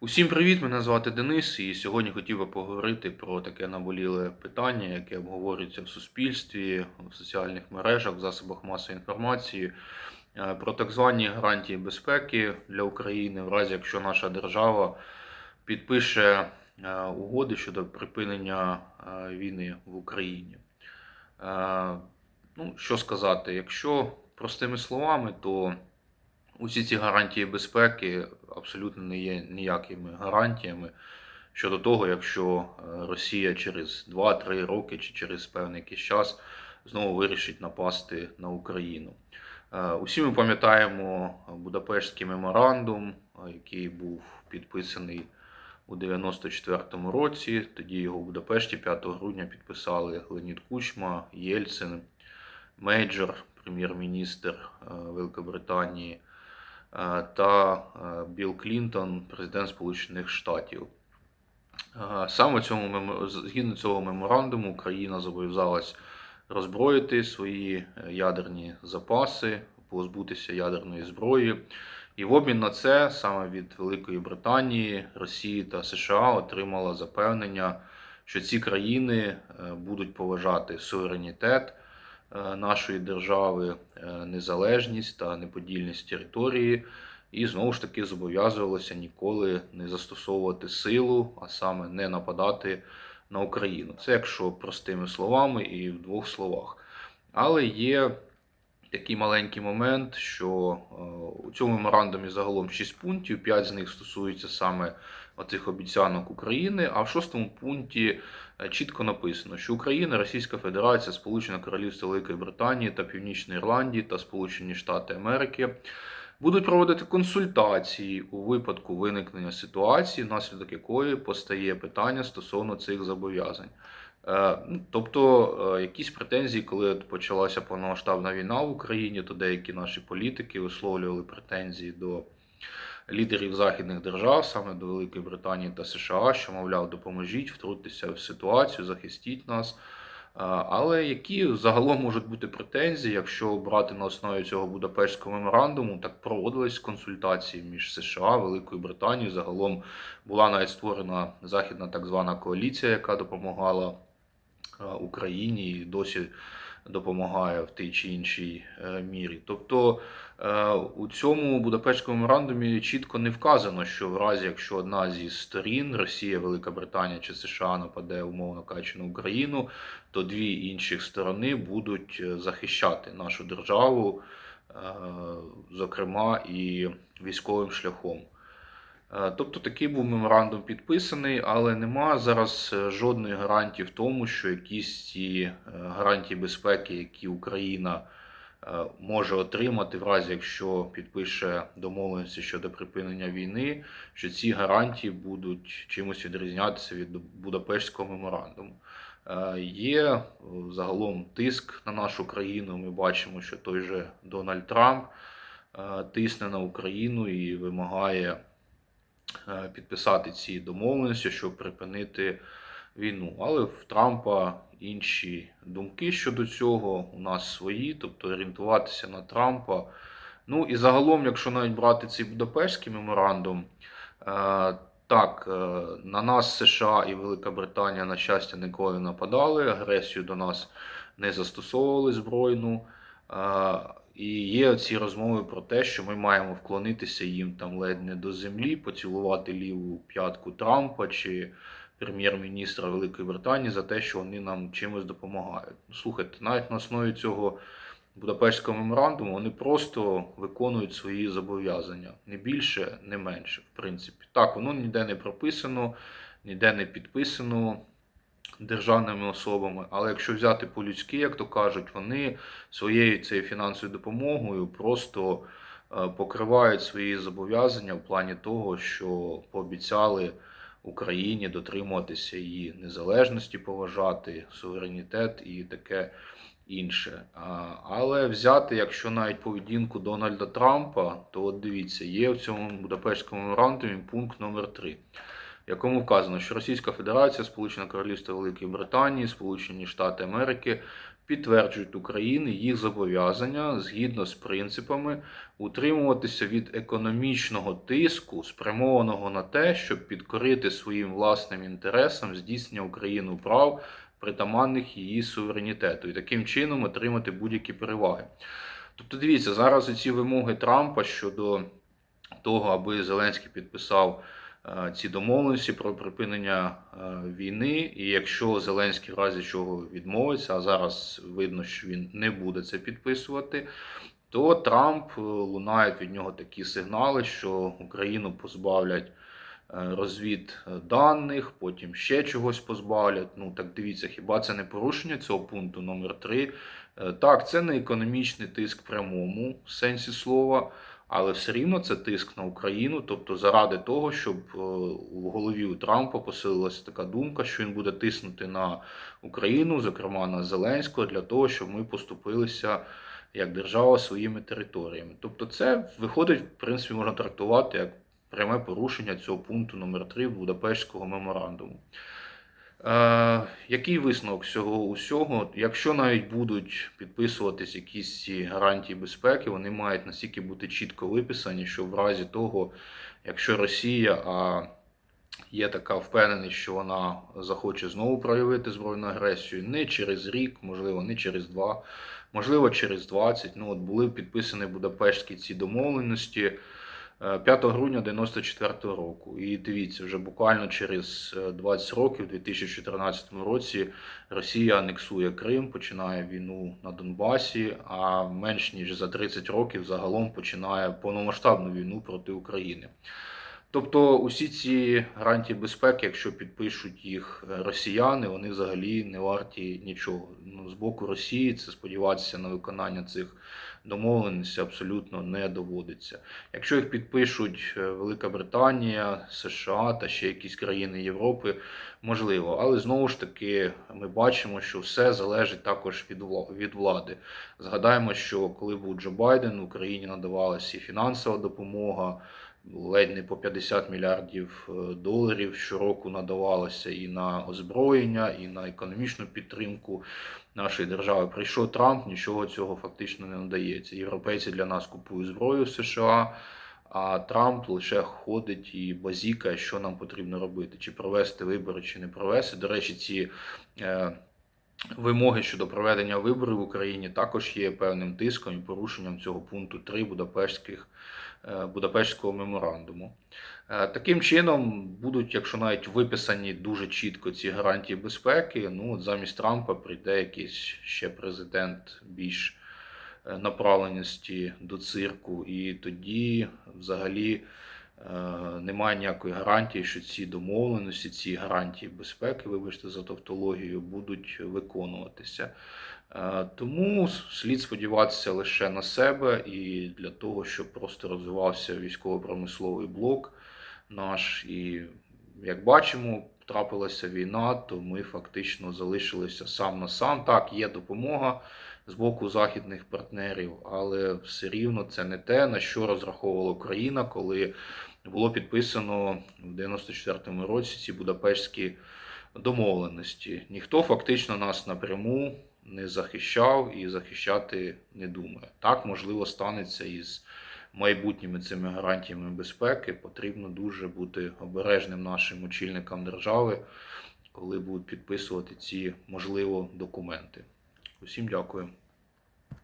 Усім привіт! Мене звати Денис, і сьогодні хотів би поговорити про таке наболіле питання, яке обговорюється в суспільстві, в соціальних мережах, в засобах масової інформації, е, про так звані гарантії безпеки для України, в разі якщо наша держава підпише е, угоди щодо припинення е, війни в Україні. Ну, що сказати, якщо простими словами, то Усі ці гарантії безпеки абсолютно не є ніякими гарантіями щодо того, якщо е, Росія через 2-3 роки чи через певний якийсь час знову вирішить напасти на Україну. Е, Усі ми пам'ятаємо Будапештський меморандум, е, який був підписаний у 94-му році. Тоді його в Будапешті 5 грудня підписали Леонід Кучма, Єльцин, Мейджор, прем'єр-міністр Великобританії та е, Білл Клінтон, президент Сполучених Штатів. Е, Саме цьому згідно цього меморандуму Україна зобов'язалась роззброїти свої е, ядерні запаси, позбутися ядерної зброї. І в обмін на це саме від Великої Британії, Росії та США отримала запевнення, що ці країни е, будуть поважати суверенітет е, нашої держави, е, незалежність та неподільність території, і знову ж таки зобов'язувалися ніколи не застосовувати силу, а саме не нападати на Україну. Це якщо простими словами і в двох словах. Але є такий маленький момент, що е, у цьому меморандумі загалом 6 пунктів, 5 з них стосуються саме оцих обіцянок України, а в шостому пункті е, чітко написано, що Україна, Російська Федерація, Сполучене Королівство Великої Британії та Північної Ірландії та Сполучені Штати Америки будуть проводити консультації у випадку виникнення ситуації, внаслідок якої постає питання стосовно цих зобов'язань. Е, ну, Тобто е, якісь претензії, коли почалася повномасштабна війна в Україні, то деякі наші політики висловлювали претензії до лідерів західних держав, саме до Великої Британії та США, що, мовляв, допоможіть втрутитися в ситуацію, захистіть нас. Е, Але які загалом можуть бути претензії, якщо брати на основі цього Будапештського меморандуму, так проводились консультації між США, Великою Британією. Загалом була навіть створена західна так звана коаліція, яка допомагала Україні і досі допомагає в тій чи іншій е, мірі. Тобто е, у цьому Будапештському меморандумі чітко не вказано, що в разі, якщо одна зі сторін Росія, Велика Британія чи США нападе умовно кажучи, на Україну, то дві інших сторони будуть е, захищати нашу державу, е, зокрема і військовим шляхом. Е, Тобто такий був меморандум підписаний, але нема зараз е, жодної гарантії в тому, що якісь ці е, гарантії безпеки, які Україна може отримати в разі, якщо підпише домовленості щодо припинення війни, що ці гарантії будуть чимось відрізнятися від Будапештського меморандуму. Є загалом тиск на нашу країну. Ми бачимо, що той же Дональд Трамп тисне на Україну і вимагає підписати ці домовленості, щоб припинити війну. Але в Трампа інші думки щодо цього, у нас свої, тобто орієнтуватися на Трампа. Ну і загалом, якщо навіть брати цей Будапештський меморандум, е, так, е, на нас США і Велика Британія, на щастя, ніколи не нападали, агресію до нас не застосовували збройну. І є ці розмови про те, що ми маємо вклонитися їм там ледь не до землі, поцілувати ліву п'ятку Трампа чи прем'єр-міністра Великої Британії за те, що вони нам чимось допомагають. Ну, Слухайте, навіть на основі цього Будапештського меморандуму вони просто виконують свої зобов'язання, не більше, не менше, в принципі. Так, воно ніде не прописано, ніде не підписано державними особами. Але якщо взяти по-людськи, як то кажуть, вони своєю цією фінансовою допомогою просто е, покривають свої зобов'язання в плані того, що пообіцяли Україні дотримуватися її незалежності, поважати суверенітет і таке інше. Але взяти, якщо навіть поведінку Дональда Трампа, то от дивіться, є в цьому Будапештському меморандумі пункт номер 3 в якому вказано, що Російська Федерація, Сполучене Королівство Великої Британії, Сполучені Штати Америки підтверджують України їх зобов'язання згідно з принципами утримуватися від економічного тиску, спрямованого на те, щоб підкорити своїм власним інтересам здійснення Україною прав, притаманних її суверенітету, і таким чином отримати будь-які переваги. Тобто, дивіться, зараз ці вимоги Трампа щодо того, аби Зеленський підписав ці домовленості про припинення е, війни, і якщо Зеленський в разі чого відмовиться, а зараз видно, що він не буде це підписувати, то Трамп е, лунають від нього такі сигнали, що Україну позбавлять е, розвід е, даних, потім ще чогось позбавлять. Ну так дивіться, хіба це не порушення цього пункту номер 3 Так, це не економічний тиск прямому в сенсі слова. Але все рівно це тиск на Україну, тобто заради того, щоб е, у голові у Трампа посилилася така думка, що він буде тиснути на Україну, зокрема на Зеленського, для того, щоб ми поступилися як держава своїми територіями. Тобто, це виходить, в принципі, можна трактувати як пряме порушення цього пункту номер 3 Будапештського меморандуму. Е, який висновок всього усього? Якщо навіть будуть підписуватись якісь ці гарантії безпеки, вони мають настільки бути чітко виписані, що в разі того, якщо Росія, а є така впевненість, що вона захоче знову проявити збройну агресію, не через рік, можливо, не через два, можливо, через 20. Ну от були підписані Будапештські ці домовленості. 5 грудня 94 року. І дивіться, вже буквально через е, 20 років, у 2014 році, Росія анексує Крим, починає війну на Донбасі, а менш ніж за 30 років загалом починає повномасштабну війну проти України. Тобто усі ці гарантії безпеки, якщо підпишуть їх е, росіяни, вони взагалі не варті нічого. Ну, з боку Росії це сподіватися на виконання цих домовленостей абсолютно не доводиться. Якщо їх підпишуть е, Велика Британія, США та ще якісь країни Європи, можливо, але знову ж таки ми бачимо, що все залежить також від влади. Згадаємо, що коли був Джо Байден, Україні надавалася і фінансова допомога ледь не по 50 мільярдів е, доларів щороку надавалося і на озброєння, і на економічну підтримку нашої держави. Прийшов Трамп, нічого цього фактично не надається. Європейці для нас купують зброю в США. А Трамп лише ходить і базікає, що нам потрібно робити, чи провести вибори, чи не провести. До речі, ці е, вимоги щодо проведення виборів в Україні також є певним тиском і порушенням цього пункту 3 Будапештських, е, Будапештського меморандуму. Е, Таким чином будуть, якщо навіть виписані дуже чітко ці гарантії безпеки, ну от замість Трампа прийде якийсь ще президент більш е, направленості до цирку, і тоді взагалі немає ніякої гарантії, що ці домовленості, ці гарантії безпеки, вибачте за тавтологію, будуть виконуватися. Е, Тому слід сподіватися лише на себе і для того, щоб просто розвивався військово-промисловий блок наш. І як бачимо, трапилася війна, то ми фактично залишилися сам на сам. Так, є допомога з боку західних партнерів, але все рівно це не те, на що розраховувала Україна, коли було підписано в 94-му році ці Будапештські домовленості. Ніхто фактично нас напряму не захищав і захищати не думає. Так, можливо, станеться із майбутніми цими гарантіями безпеки. Потрібно дуже бути обережним нашим очільникам держави, коли будуть підписувати ці можливо документи. Усім дякую.